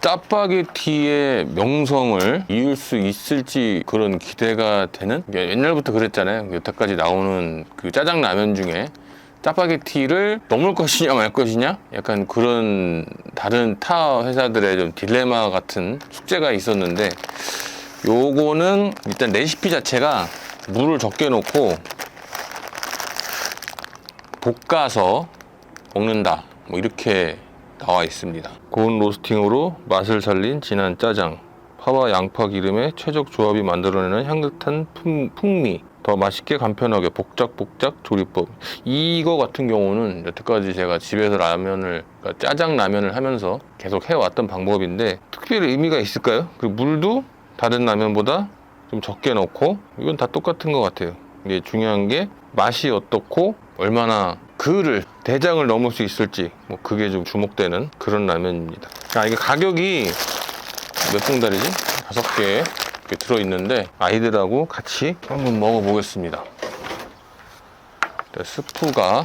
짜파게티의 명성을 이을 수 있을지 그런 기대가 되는? 이게 옛날부터 그랬잖아요. 여태까지 나오는 그 짜장라면 중에 짜파게티를 넘을 것이냐 말 것이냐? 약간 그런 다른 타 회사들의 좀 딜레마 같은 숙제가 있었는데 요거는 일단 레시피 자체가 물을 적게 넣고 볶아서 먹는다. 뭐 이렇게 나와 있습니다. 고운 로스팅으로 맛을 살린 진한 짜장 파와 양파 기름의 최적 조합이 만들어내는 향긋한 풍, 풍미 더 맛있게 간편하게 복작복작 조리법. 이거 같은 경우는 여태까지 제가 집에서 라면을 그러니까 짜장 라면을 하면서 계속 해왔던 방법인데 특별히 의미가 있을까요? 그리고 물도 다른 라면보다 좀 적게 넣고 이건 다 똑같은 것 같아요. 이게 중요한 게 맛이 어떻고 얼마나 그를 대장을 넘을 수 있을지 뭐 그게 좀 주목되는 그런 라면입니다 아 이게 가격이 몇 봉다리지? 다섯 개 들어있는데 아이들하고 같이 한번 먹어보겠습니다 네, 스프가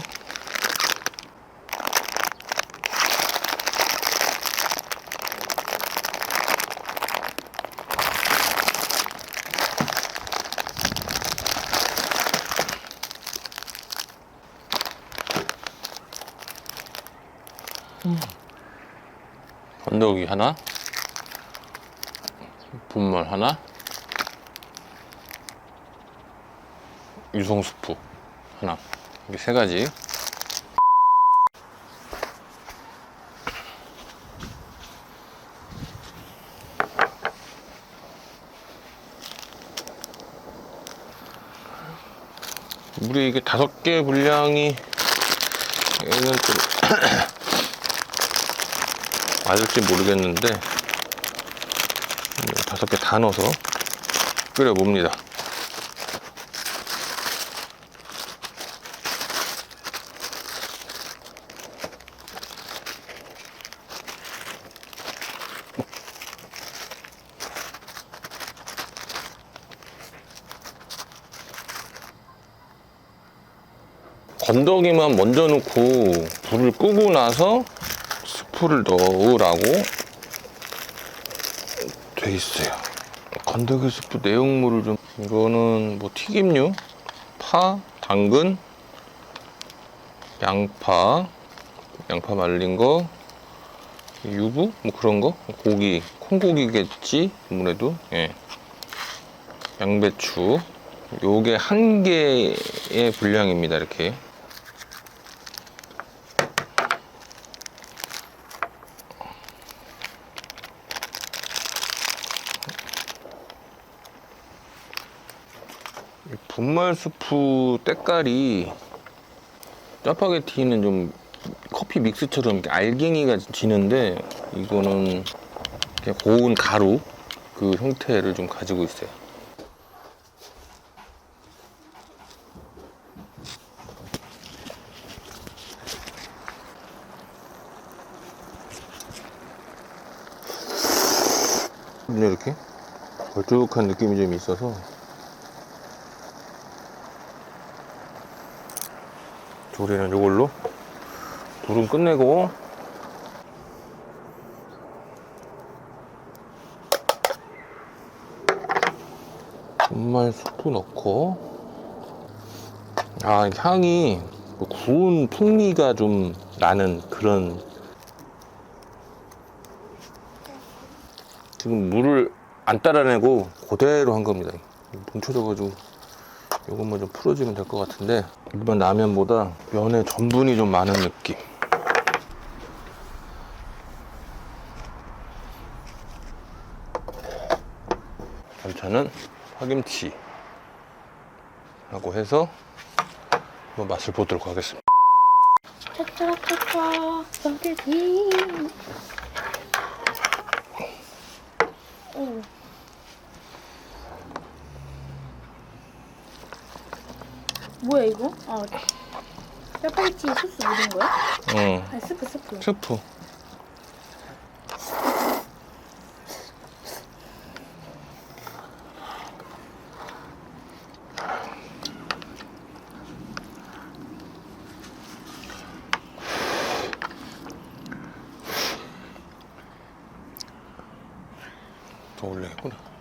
건더기 하나? 분말 하나? 유성 스프 하나. 이게 세 가지. 물이 이게 다섯 개 분량이 얘는 좀 맞을지 모르겠는데 음, 다섯 개 다 넣어서 끓여 봅니다. 건더기만 먼저 넣고 불을 끄고 나서 스프를 넣으라고? 돼 있어요. 건더기 스프 내용물을 좀 이거는 뭐 튀김류, 파, 당근, 양파, 양파 말린 거, 유부? 뭐 그런 거, 고기, 콩고기겠지? 아무래도? 예. 양배추. 요게 한 개의 분량입니다 이렇게. 분말 수프 때깔이 짜파게티는 좀 커피 믹스처럼 알갱이가 지는데 이거는 그냥 고운 가루 그 형태를 좀 가지고 있어요. 이렇게 걸쭉한 느낌이 좀 있어서 조리는 이걸로 불은 끝내고. 분말 수프 넣고. 아 향이 뭐 구운 풍미가 좀 나는 그런. 지금 물을 안 따라내고 그대로 한 겁니다. 뭉쳐져가지고 이것만 좀 풀어주면 될 것 같은데 일반 라면보다 면에 전분이 좀 많은 느낌. 반찬은 파김치 하고 해서 한번 맛을 보도록 하겠습니다. 차차차차 오. 뭐야 이거? 아 짜파게티 소스 묻은 거야? 응 아니 스프 스프 스프 더 올려야겠구나.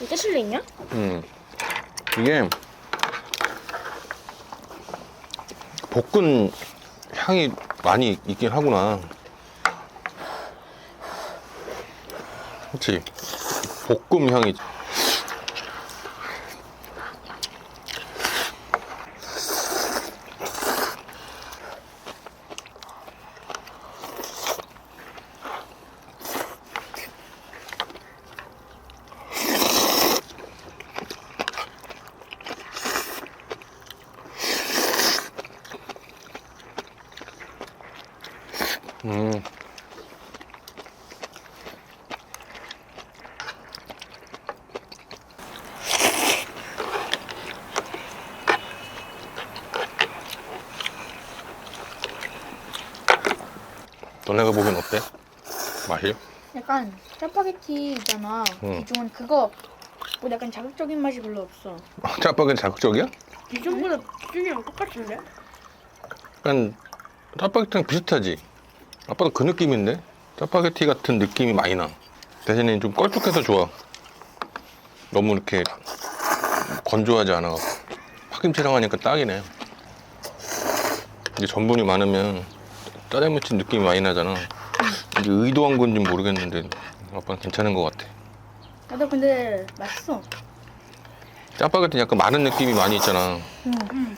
이게 있냐? 음. 이게 볶은 향이 많이 있긴 하구나. 그렇지. 볶음 향이. 음. 너네가 보기엔 어때? 맛이? 약간 짜파게티 있잖아. 응. 기존 그거 뭐 약간 자극적인 맛이 별로 없어. 짜파게티 자극적이야? 기존보다 기존이랑 똑같은데? 약간 짜파게티랑 비슷하지? 아빠도 그 느낌인데? 짜파게티 같은 느낌이 많이 나. 대신에 좀 껄쭉해서 좋아. 너무 이렇게 건조하지 않아 파김치랑 하니까 딱이네. 이제 전분이 많으면 짜장 무친 느낌이 많이 나잖아. 이게 의도한 건지 모르겠는데 아빠는 괜찮은 것 같아. 나도 근데 맛있어. 짜파게티 약간 많은 느낌이 많이 있잖아. 응.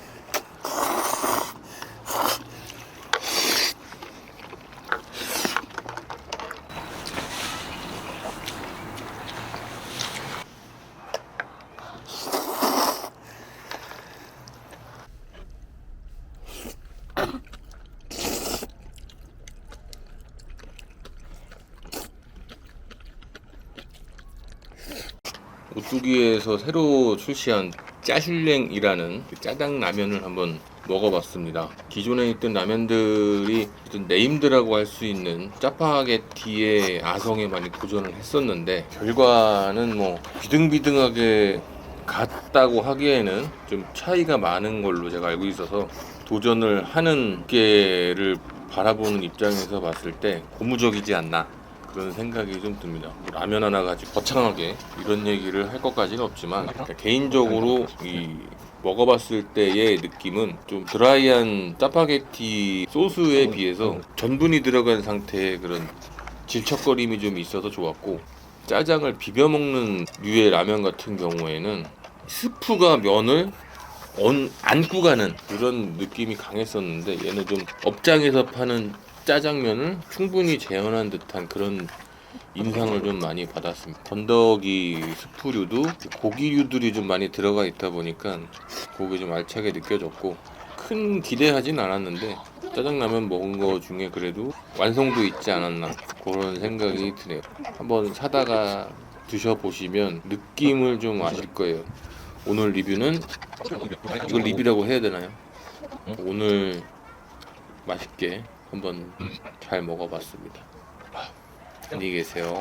오뚜기에서 새로 출시한 짜슐랭이라는 그 짜장 라면을 한번 먹어봤습니다. 기존에 있던 라면들이 네임드라고 할 수 있는 짜파게티의 아성에 많이 도전을 했었는데 결과는 뭐 비등비등하게 같다고 하기에는 좀 차이가 많은 걸로 제가 알고 있어서 도전을 하는 게를 바라보는 입장에서 봤을 때 고무적이지 않나 그런 생각이 좀 듭니다. 뭐 라면 하나 가지고 거창하게 이런 얘기를 할 것까지는 없지만 그러니까 개인적으로 이 먹어봤을 때의 느낌은 좀 드라이한 짜파게티 소스에 비해서 전분이 들어간 상태의 그런 질척거림이 좀 있어서 좋았고 짜장을 비벼 먹는 류의 라면 같은 경우에는 스프가 면을 얹, 안고 가는 그런 느낌이 강했었는데 얘는 좀 업장에서 파는 짜장면을 충분히 재현한 듯한 그런 인상을 좀 많이 받았습니다. 건더기 스프류도 고기류들이 좀 많이 들어가 있다 보니까 그게 좀 알차게 느껴졌고 큰 기대하진 않았는데 짜장라면 먹은 거 중에 그래도 완성도 있지 않았나 그런 생각이 드네요. 한번 사다가 드셔보시면 느낌을 좀 아실 거예요. 오늘 리뷰는 이걸 리뷰라고 해야 되나요? 오늘 맛있게 한번 잘 먹어봤습니다. 안녕히 계세요.